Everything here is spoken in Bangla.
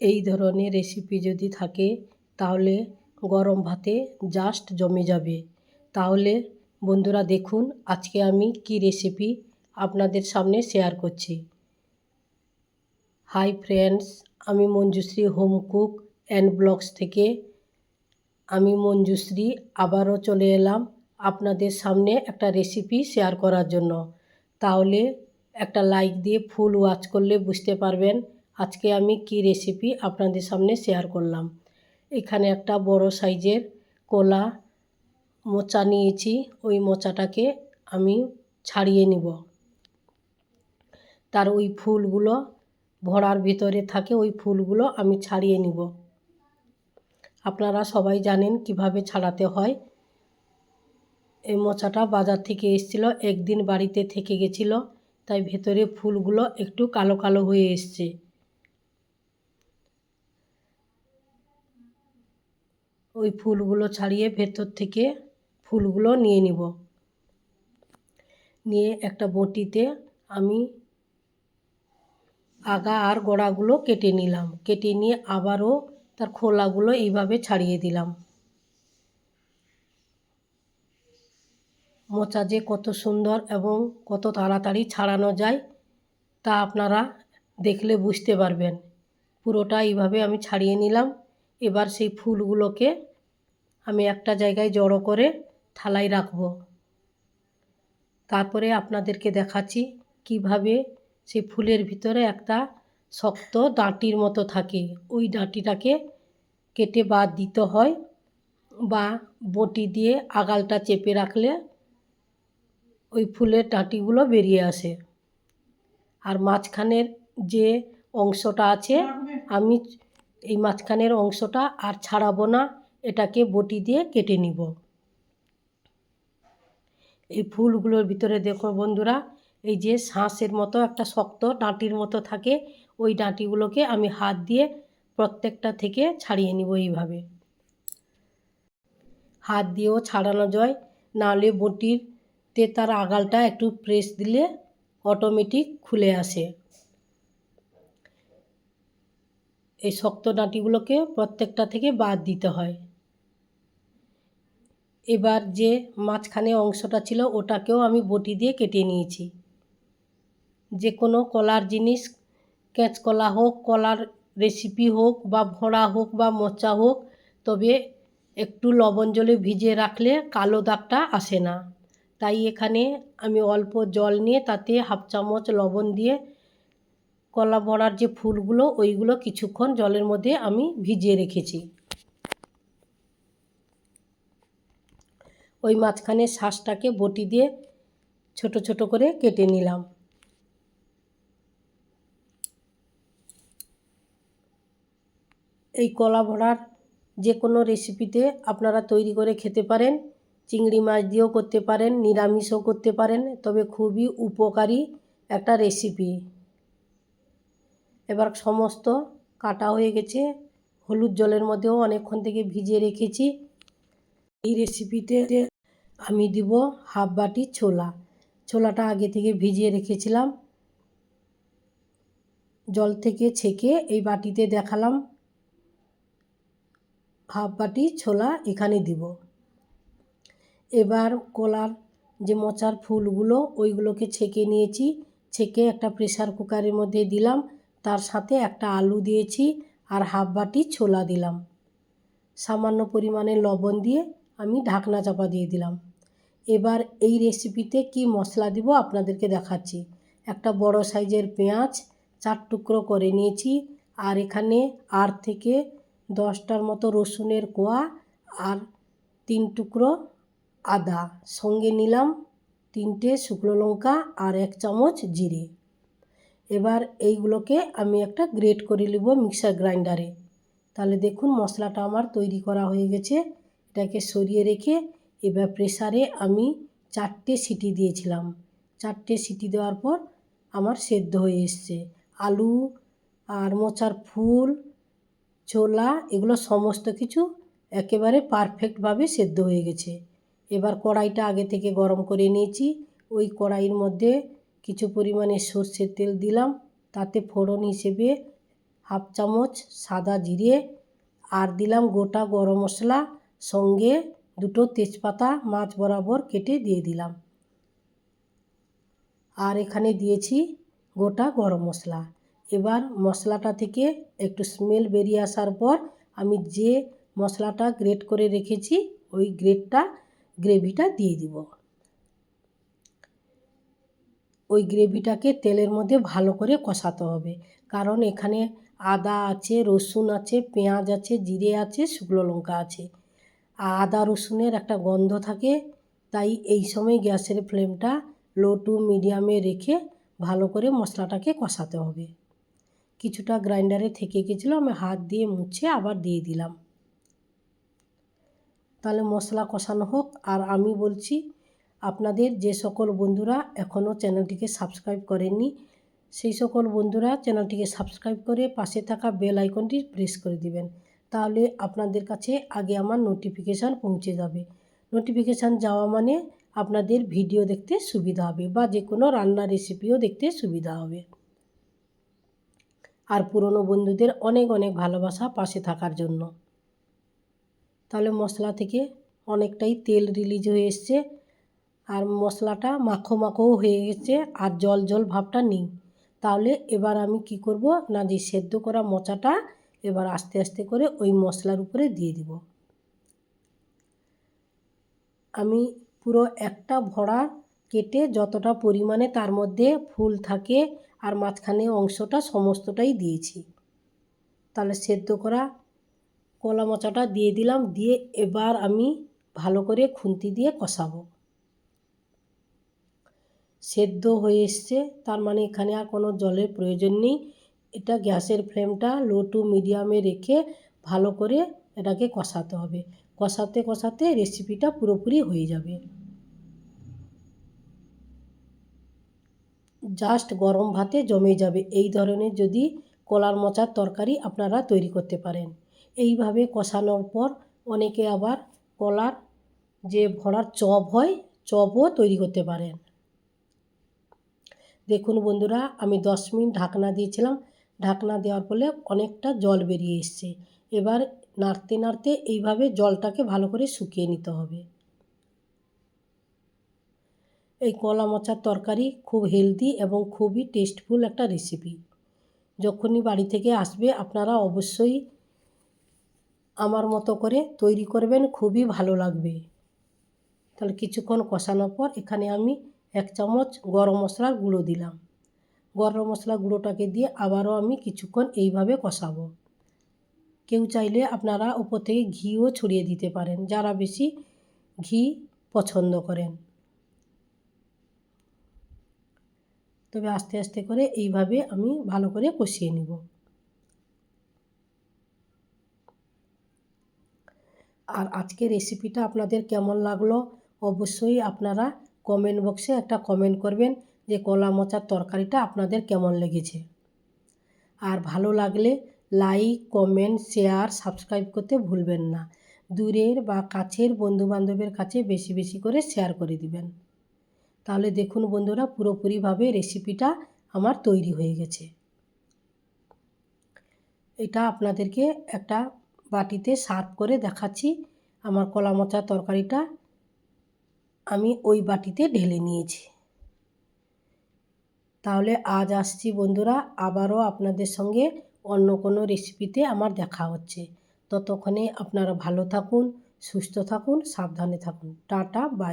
এই ধরনের রেসিপি যদি থাকে, তাহলে গরম ভাতে জাস্ট জমে যাবে। তাহলে বন্ধুরা দেখুন আজকে আমি কি রেসিপি আপনাদের সামনে শেয়ার করছি। হাই ফ্রেন্ডস আমি Manjushree home cook and blogs থেকে আমি মঞ্জুশ্রী আবারও চলে এলাম আপনাদের সামনে একটা রেসিপি শেয়ার করার জন্য। তাহলে একটা লাইক দিয়ে ফুল ওয়াচ করলে বুঝতে পারবেন আজকে আমি কি রেসিপি আপনাদের সামনে শেয়ার করলাম। এখানে একটা বড় সাইজের কলা মোচা নিয়েছি। ওই মোচাটাকে আমি ছাড়িয়ে নিব। তার ওই ফুলগুলো ভরার ভিতরে থাকে, ওই ফুলগুলো আমি ছাড়িয়ে নিব। আপনারা সবাই জানেন কীভাবে ছাড়াতে হয়। এই মোচাটা বাজার থেকে এসেছিল, একদিন বাড়িতে থেকে গেছিল, তাই ভেতরে ফুলগুলো একটু কালো কালো হয়ে এসছে। ওই ফুলগুলো ছাড়িয়ে ভেতর থেকে ফুলগুলো নিয়ে নিব। নিয়ে একটা বটিতে আমি আগা আর গোড়াগুলো কেটে নিলাম। কেটে নিয়ে আবারও তার খোলাগুলো এইভাবে ছাড়িয়ে দিলাম। মোচা যে কত সুন্দর এবং কত তাড়াতাড়ি ছাড়ানো যায় তা আপনারা দেখলে বুঝতে পারবেন। পুরোটা এইভাবে আমি ছাড়িয়ে নিলাম। এবার সেই ফুলগুলোকে আমি একটা জায়গায় জড়ো করে থালায় রাখব। তারপরে আপনাদেরকে দেখাচ্ছি কীভাবে সেই ফুলের ভিতরে একটা শক্ত ডাঁটির মতো থাকে। ওই ডাঁটিটাকে কেটে বাদ দিতে হয় বা বটি দিয়ে আগালটা চেপে রাখলে ওই ফুলের ডাঁটিগুলো বেরিয়ে আসে। আর মাঝখানের যে অংশটা আছে, আমি এই মাঝখানের অংশটা আর ছাড়াবো না। এটাকে বটি দিয়ে কেটে নিব। এই ফুলগুলোর ভিতরে দেখো বন্ধুরা, এই যে শাঁসের মতো একটা শক্ত ডাঁটির মতো থাকে, ওই ডাঁটিগুলোকে আমি হাত দিয়ে প্রত্যেকটা থেকে ছাড়িয়ে নিব এইভাবে। হাত দিয়েও ছাড়ানো যায়, নাহলে বটিরতে তার আগালটা একটু প্রেস দিলে অটোমেটিক খুলে আসে। এই শক্ত ডাঁটিগুলোকে প্রত্যেকটা থেকে বাদ দিতে হয়। এবার যে মাঝখানে অংশটা ছিল ওটাকেও আমি বটি দিয়ে কেটে নিয়েছি। যে কোনো কলার জিনিস কলা হোক, কলার রেসিপি হোক বা ভোঁড়া হোক বা মোচা হোক, তবে একটু লবণ জলে ভিজিয়ে রাখলে কালো দাগটা আসে না। তাই এখানে আমি অল্প জল নিয়ে তাতে হাফ চামচ লবণ দিয়ে কলা বড়ার যে ফুলগুলো, ওইগুলো কিছুক্ষণ জলের মধ্যে আমি ভিজিয়ে রেখেছি। ওই মাঝখানে শ্বাসটাকে বটি দিয়ে ছোট ছোট করে কেটে নিলাম। এই কলা ভরার যে কোনো রেসিপিতে আপনারা তৈরি করে খেতে পারেন, চিংড়ি মাছ দিয়েও করতে পারেন, নিরামিষও করতে পারেন, তবে খুবই উপকারী একটা রেসিপি। এবার সমস্ত কাটা হয়ে গেছে, হলুদ জলের মধ্যেও অনেকক্ষণ থেকে ভিজিয়ে রেখেছি। এই রেসিপিতে আমি দিব হাফ বাটি ছোলা। ছোলাটা আগে থেকে ভিজিয়ে রেখেছিলাম। জল থেকে ছেঁকে এই বাটিতে দেখালাম। হাফ বাটি ছোলা এখানে দিব। এবার কলার যে মোচার ফুলগুলো, ওইগুলোকে ছেঁকে নিয়েছি। ছেঁকে একটা প্রেশার কুকারের মধ্যে দিলাম। তার সাথে একটা আলু দিয়েছি আর হাফ বাটি ছোলা দিলাম। সামান্য পরিমাণে লবণ দিয়ে আমি ঢাকনা চাপা দিয়ে দিলাম। এবার এই রেসিপিতে কি মশলা দিব আপনাদেরকে দেখাচ্ছি। একটা বড় সাইজের পেঁয়াজ চার টুকরো করে নিয়েছি আর এখানে আট থেকে দশটার মতো রসুনের কোয়া আর তিন টুকরো আদা। সঙ্গে নিলাম তিনটে শুকনো লঙ্কা আর এক চামচ জিরে। এবার এইগুলোকে আমি একটা গ্রেট করে নেব মিক্সার গ্রাইন্ডারে। তাহলে দেখুন মশলাটা আমার তৈরি করা হয়ে গেছে। এটাকে সরিয়ে রেখে এবার প্রেসারে আমি চারটে সিটি দিয়েছিলাম। চারটে সিটি দেওয়ার পর আমার সেদ্ধ হয়ে এসছে। আলু আর মোচার ফুল, ছোলা এগুলো সমস্ত কিছু একেবারে পারফেক্টভাবে সেদ্ধ হয়ে গেছে। এবার কড়াইটা আগে থেকে গরম করে নিয়েছি। ওই কড়াইয়ের মধ্যে কিছু পরিমাণে সর্ষের তেল দিলাম। তাতে ফোড়ন হিসেবে হাফ চামচ সাদা জিরে আর দিলাম গোটা গরম মশলা সঙ্গে দুটো তেজপাতা মাছ বরাবর কেটে দিয়ে দিলাম। আর এখানে দিয়েছি গোটা গরম মশলা। এবার মশলাটা থেকে একটু স্মেল বেরিয়ে আসার পর আমি যে মশলাটা গ্রেট করে রেখেছি, ওই গ্রেটটা গ্রেভিটা দিয়ে দিব। ওই গ্রেভিটাকে তেলের মধ্যে ভালো করে কষাতে হবে। কারণ এখানে আদা আছে, রসুন আছে, পেঁয়াজ আছে, জিরে আছে, শুকনো লঙ্কা আছে। আদা রসুনের একটা গন্ধ থাকে, তাই এই সময় গ্যাসের ফ্লেমটা লো টু মিডিয়ামে রেখে ভালো করে মশলাটাকে কষাতে হবে। কিছুটা গ্রাইন্ডারে থেকে গেছিল, আমি হাত দিয়ে মুছে আবার দিয়ে দিলাম। তাহলে মশলা কষানো হোক, আর আমি বলছি, আপনাদের যে সকল বন্ধুরা এখনও চ্যানেলটিকে সাবস্ক্রাইব করেননি, সেই সকল বন্ধুরা চ্যানেলটিকে সাবস্ক্রাইব করে পাশে থাকা বেল আইকনটি প্রেস করে দিবেন। তাহলে আপনাদের কাছে আগে আমার নোটিফিকেশান পৌঁছে যাবে। নোটিফিকেশান যাওয়া মানে আপনাদের ভিডিও দেখতে সুবিধা হবে বা যে কোনো রান্নার রেসিপিও দেখতে সুবিধা হবে। আর পুরনো বন্ধুদের অনেক অনেক ভালোবাসা পাশে থাকার জন্য। তাহলে মশলা থেকে অনেকটাই তেল রিলিজ হয়ে এসছে। আর মশলাটা মাখো মাখোও হয়ে গেছে আর জল জল ভাবটা নেই। তাহলে এবার আমি কি করব? না যে সেদ্ধ করা মোচাটা এবার আস্তে আস্তে করে ওই মশলার উপরে দিয়ে দিব। আমি পুরো একটা ভরা কেটে যতটা পরিমাণে তার মধ্যে ফুল থাকে আর মাঝখানে অংশটা সমস্তটাই দিয়েছি। তাহলে সেদ্ধ করা কলা মোচাটা দিয়ে দিলাম, দিয়ে এবার আমি ভালো করে খুন্তি দিয়ে কষাবো। সেদ্ধ হয়ে এসছে, তার মানে এখানে আর কোনো জলের প্রয়োজন নেই। এটা গ্যাসের ফ্লেমটা লো টু মিডিয়ামে রেখে ভালো করে এটাকে কষাতে হবে। কষাতে কষাতে রেসিপিটা পুরোপুরি হয়ে যাবে। জাস্ট গরম ভাতে জমে যাবে। এই ধরনের যদি কলার মোচার তরকারি আপনারা তৈরি করতে পারেন। এইভাবে কষানোর পর অনেকে আবার কলার যে ভরার চপ হয়, চপও তৈরি করতে পারেন। দেখুন বন্ধুরা, আমি দশ মিনিট ঢাকনা দিয়েছিলাম। ঢাকনা দেওয়ার ফলে অনেকটা জল বেরিয়ে এসছে। এবার নাড়তে নাড়তে এইভাবে জলটাকে ভালো করে শুকিয়ে নিতে হবে। এই কলা মোচার তরকারি খুব হেলদি এবং খুবই টেস্টফুল একটা রেসিপি। যখনই বাড়ি থেকে আসবে, আপনারা অবশ্যই আমার মতো করে তৈরি করবেন, খুবই ভালো লাগবে। তাহলে কিছুক্ষণ কষানোর পর এখানে আমি এক চামচ গরম মশলার গুঁড়ো দিলাম। গরম মশলা গুঁড়োটাকে দিয়ে আবারও আমি কিছুক্ষণ এইভাবে কষাবো। কেউ চাইলে আপনারা ওপর থেকে ঘিও ছড়িয়ে দিতে পারেন, যারা বেশি ঘি পছন্দ করেন। তবে আস্তে আস্তে করে এইভাবে আমি ভালো করে কষিয়ে নিব। আর আজকে রেসিপিটা আপনাদের কেমন লাগল অবশ্যই আপনারা কমেন্ট বক্সে একটা কমেন্ট করবেন। যে কলা মোচার তরকারিটা আপনাদের কেমন লেগেছে। আর ভালো লাগলে লাইক, কমেন্ট, শেয়ার, সাবস্ক্রাইব করতে ভুলবেন না। দূরের বা কাছের বন্ধুবান্ধবের কাছে বেশি বেশি করে শেয়ার করে দিবেন। তাহলে দেখুন বন্ধুরা, পুরোপুরিভাবে রেসিপিটা আমার তৈরি হয়ে গেছে। এটা আপনাদেরকে একটা বাটিতে সার্ভ করে দেখাচ্ছি। আমার কলা মোচার তরকারিটা আমি ওই বাটিতে ঢেলে নিয়েছি। তাহলে আজ আসছি বন্ধুরা, আবারও আপনাদের সঙ্গে অন্য কোনো রেসিপিতে আমার দেখা হচ্ছে। ততক্ষণে আপনারা ভালো থাকুন, সুস্থ থাকুন, সাবধানে থাকুন। Tata bye